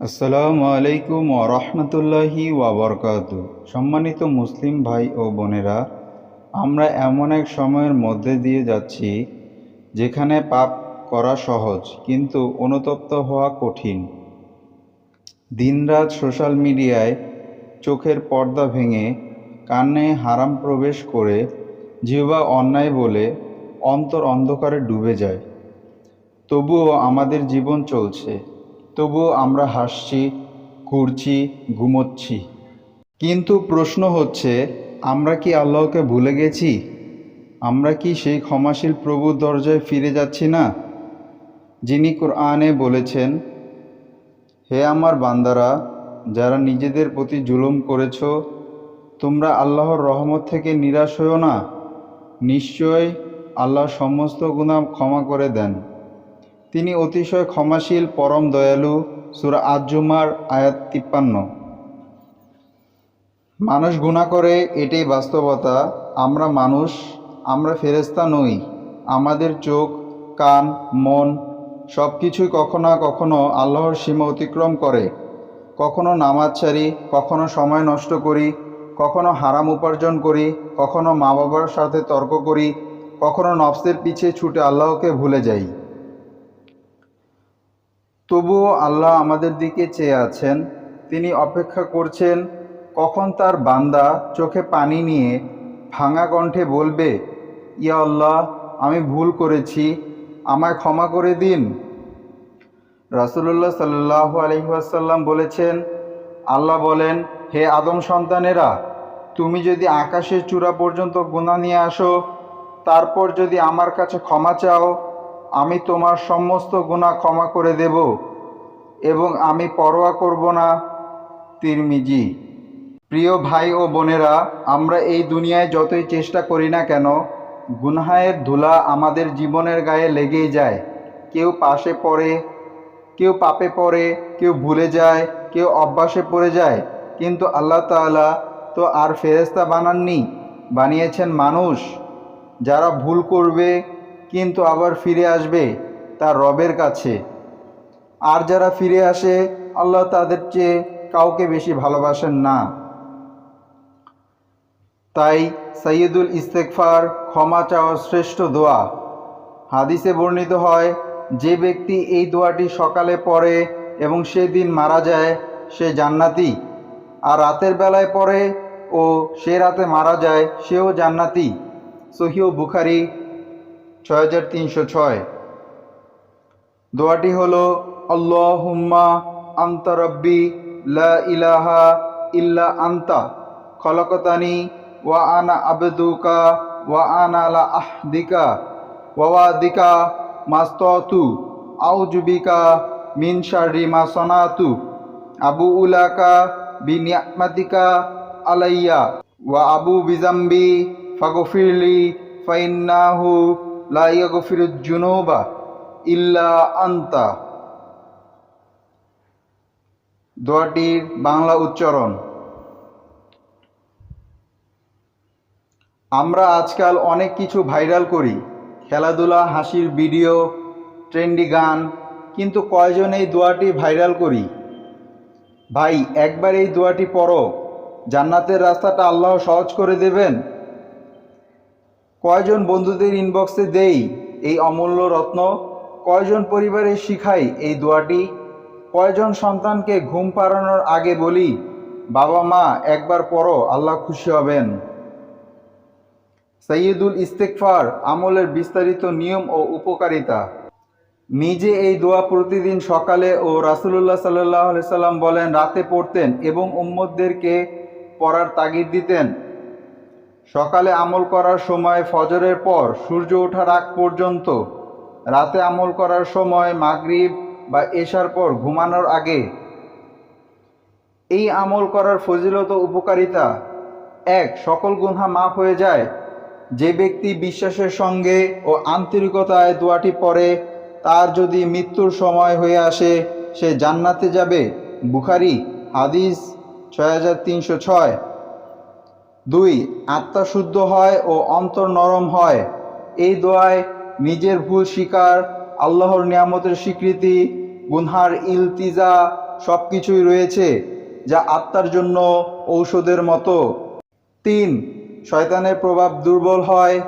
আসসালামু আলাইকুম ওরহমতুল্লাহি ওয়াবরকাত সম্মানিত মুসলিম ভাই ও বোনেরা, আমরা এমন এক সময়ের মধ্যে দিয়ে যাচ্ছি যেখানে পাপ করা সহজ কিন্তু অনুতপ্ত হওয়া কঠিন। দিনরাত সোশ্যাল মিডিয়ায় চোখের পর্দা ভেঙে কানে হারাম প্রবেশ করে জিহ্বা অন্যায় বলে অন্তর অন্ধকারে ডুবে যায়। তবুও আমাদের জীবন চলছে। তবুও আমরা হাসছি, ঘুরছি, ঘুমোচ্ছি। কিন্তু প্রশ্ন হচ্ছে, আমরা কি আল্লাহকে ভুলে গেছি? আমরা কি সেই ক্ষমাশীল প্রভুর দরজায় ফিরে যাচ্ছি না? যিনি কোরআনে বলেছেন, হে আমার বান্দারা, যারা নিজেদের প্রতি জুলুম করেছ, তোমরা আল্লাহর রহমত থেকে নিরাশ হও না। নিশ্চয় আল্লাহ সমস্ত গুণা ক্ষমা করে দেন। তিনি অতিশয় ক্ষমাশীল, পরম দয়ালু, সুরা আজ্জুমার আয়াত তিপ্পান্ন। মানুষ গুণা করে, এটাই বাস্তবতা। আমরা মানুষ, আমরা ফেরেস্তা নই। আমাদের চোখ, কান, মন সব কিছুই কখনো কখনো আল্লাহর সীমা অতিক্রম করে। কখনো নামাজ ছাড়ি, কখনো সময় নষ্ট করি, কখনো হারাম উপার্জন করি, কখনো মা বাবার সাথে তর্ক করি, কখনো নফসের পিছে ছুটে আল্লাহকে ভুলে যাই। তবুও আল্লাহ আমাদের দিকে চেয়ে আছেন। তিনি অপেক্ষা করছেন, কখন তার বান্দা চোখে পানি নিয়ে ভাঙা কণ্ঠে বলবে, ইয়া আল্লাহ, আমি ভুল করেছি, আমায় ক্ষমা করে দিন? রাসুলুল্লাহ সাল্লাহ আলহিহাসাল্লাম বলেছেন, আল্লাহ বলেন, হে আদম সন্তানেরা, তুমি যদি আকাশের চূড়া পর্যন্ত গুণা নিয়ে আসো, তারপর যদি আমার কাছে ক্ষমা চাও আমি তোমার সমস্ত গুণা ক্ষমা করে দেব এবং আমি পরোয়া করব না, তিরমিজি। প্রিয় ভাই ও বোনেরা, আমরা এই দুনিয়ায় যতই চেষ্টা করি না কেন গুনহায়ের ধুলা আমাদের জীবনের গায়ে লেগেই যায়। কেউ পাশে পড়ে, কেউ পাপে পড়ে, কেউ ভুলে যায়, কেউ অভ্যাসে পড়ে যায়। কিন্তু আল্লাহ তাআলা তো আর ফেরেস্তা বানাননি, বানিয়েছেন মানুষ। যারা ভুল করবে কিন্তু আবার ফিরে আসবে তার রবের কাছে। আর যারা ফিরে আসে, আল্লাহ তাদের চেয়ে কাউকে বেশি ভালোবাসেন না। তাই সৈয়দুল ইস্তেকফার ক্ষমা চাওয়ার শ্রেষ্ঠ দোয়া। হাদিসে বর্ণিত হয়, যে ব্যক্তি এই দোয়াটি সকালে পড়ে এবং সেদিন মারা যায়, সে জান্নাতি। আর রাতের বেলায় পড়ে ও সে রাতে মারা যায়, সেও জান্নাতি। সহিও বুখারি ছয় হাজার তিনশো ছয়। দোয়াটি হল, আল্লাহুম্মা আন্তা রব্বি লা ইলাহা ইল্লা আন্তা, খলকতানি ওয়া আনা আবদুকা ওয়া আনা লা আহদিকা ওয়াদিকা মাস্ততু আউজুবিকা মিন শারি মা সনাতু, আবু উলাকা বি নিয়ামাতিকা আলাইয়া, ওয়া আবু বিজাম্বি ফাগফিরলি ফাইন্নাহু লা ইয়াগফিরুজ জুনুবা ইল্লা আন্তা। দোয়াটির বাংলা উচ্চারণ। আমরা আজকাল অনেক কিছু ভাইরাল করি। খেলাধুলা, হাসির ভিডিও, ট্রেন্ডি গান, কিন্তু কয়জন এই দোয়াটি ভাইরাল করি? ভাই, একবার এই দোয়াটি পড়ো। জান্নাতের রাস্তাটা আল্লাহ সহজ করে দেবেন। কয়জন বন্ধুদের ইনবক্সে দেই এই অমূল্য রত্ন? কয়জন পরিবারে শিখাই এই দোয়াটি? কয়জন সন্তানকে ঘুম পাড়ানোর আগে বলি, বাবা, মা, একবার পড়ো, আল্লাহ খুশি হবেন। সৈয়দুল ইস্তেকফার আমলের বিস্তারিত নিয়ম ও উপকারিতা। নিজে এই দোয়া প্রতিদিন সকালে ও রাসুলুল্লাহ সাল্লাহ সাল্লাম বলেন, রাতে পড়তেন এবং উম্মদদেরকে পড়ার তাগিদ দিতেন। সকালে আমল করার সময় ফজরের পর সূর্য ওঠার আগ পর্যন্ত, রাতে আমল করার সময় মাগরিব বা এশার পর ঘুমানোর আগে। এই আমল করার ফজিলত উপকারিতা, এক, সকল গুনহা মাফ হয়ে যায়। যে ব্যক্তি বিশ্বাসের সঙ্গে ও আন্তরিকতায় দোয়াটি পড়ে, তার যদি মৃত্যুর সময় হয়ে আসে, সে জান্নাতে যাবে। বুখারি হাদিস ছয় হাজার তিনশো ছয়। দুই, আত্মা শুদ্ধ হয় ও অন্তর নরম হয়। এই দোয়ায় নিজের ভুল স্বীকার, আল্লাহর নিয়ামতের স্বীকৃতি, গুনহার ইলতিজা সব কিছুই রয়েছে, যা আত্মার জন্য ঔষধের মতো। তিন, শয়তানের প্রভাব দুর্বল হয়।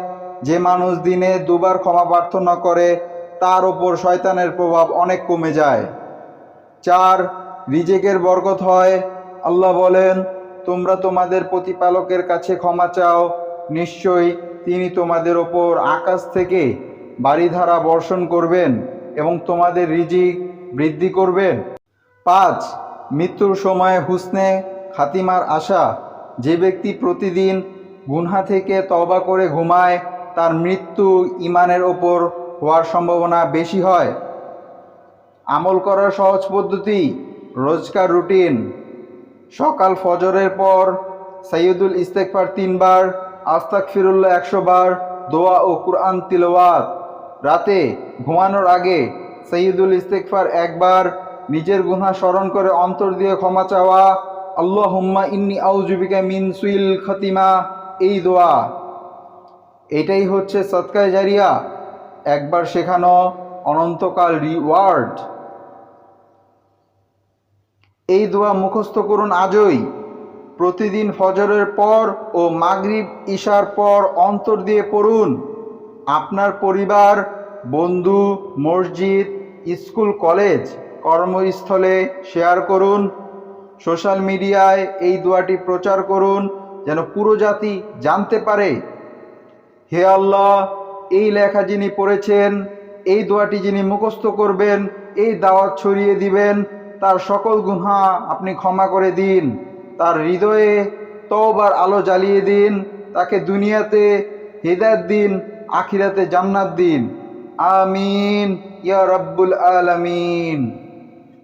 যে মানুষ দিনে দুবার ক্ষমা প্রার্থনা করে, তার ওপর শয়তানের প্রভাব অনেক কমে যায়। চার, রিজেকের বরকত হয়। আল্লাহ বলেন তোমরা তোমাদের প্রতিপালকের কাছে ক্ষমা চাও। নিশ্চয়ই তিনি তোমাদের ওপর আকাশ থেকে বাড়িধারা বর্ষণ করবেন এবং তোমাদের রিজিক বৃদ্ধি করবেন। পাঁচ, মৃত্যুর সময় হুসনে খাতিমার আশা। যে ব্যক্তি প্রতিদিন গুনহা থেকে তবা করে ঘুমায়, তার মৃত্যু ইমানের ওপর হওয়ার সম্ভাবনা বেশি হয়। আমল করার সহজ পদ্ধতি, রোজকার রুটিন। সকাল ফজরের পর সৈয়দুল ইস্তেকফার তিনবার আস্তাক ফিরুল্লাহ একশো বার দোয়া ও কুরআন তিলওয়াত। রাতে ঘুমানোর আগে সৈয়দুল ইস্তেকফার একবার নিজের গুহা স্মরণ করে অন্তর দিয়ে ক্ষমা চাওয়া। আল্লাহ হুম্মা ইন্নি আউজুবিকা মিন সুইল খতিমা। এই দোয়া, এটাই হচ্ছে সৎকায় জারিয়া। একবার শেখানো অনন্তকাল রিওয়ার্ড এই দোয়া মুখস্থ করুন আজই। প্রতিদিন ফজরের পর ও মাগরিব ঈশার পর অন্তর দিয়ে পড়ুন। আপনার পরিবার, বন্ধু, মসজিদ, স্কুল, কলেজ, কর্মস্থলে শেয়ার করুন। সোশ্যাল মিডিয়ায় এই দোয়াটি প্রচার করুন যেন পুরো জাতি জানতে পারে। হে আল্লাহ, এই লেখা যিনি পড়েছেন, এই দোয়াটি যিনি মুখস্থ করবেন, এই দাওয়াত ছড়িয়ে দিবেন তার সকল গুহা আপনি ক্ষমা করে দিন, তার হৃদয়ে তবার আলো জ্বালিয়ে দিন, তাকে দুনিয়াতে হেদায়ত দিন, আখিরাতে জান্নাত দিন। আমিন, ইয়া রব্বুল আলামিন।